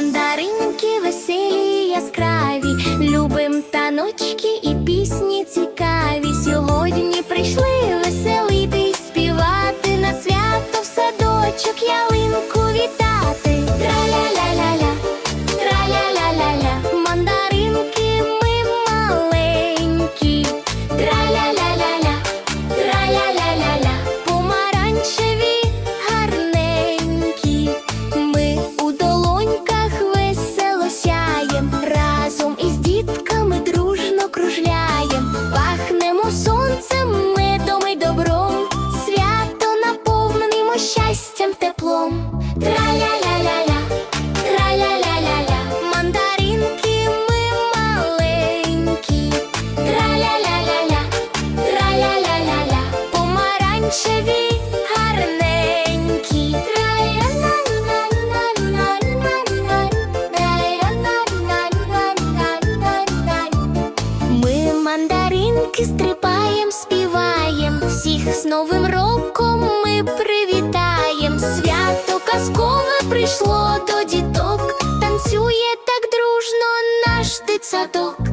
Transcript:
Мандаринки веселі яскраві, любим таночки і пісні цікаві. Ми мандаринки стрибаєм, співаєм, всіх з Новим роком ми привітаєм. Свято казкове прийшло до діток, танцює так дружно наш дитсадок.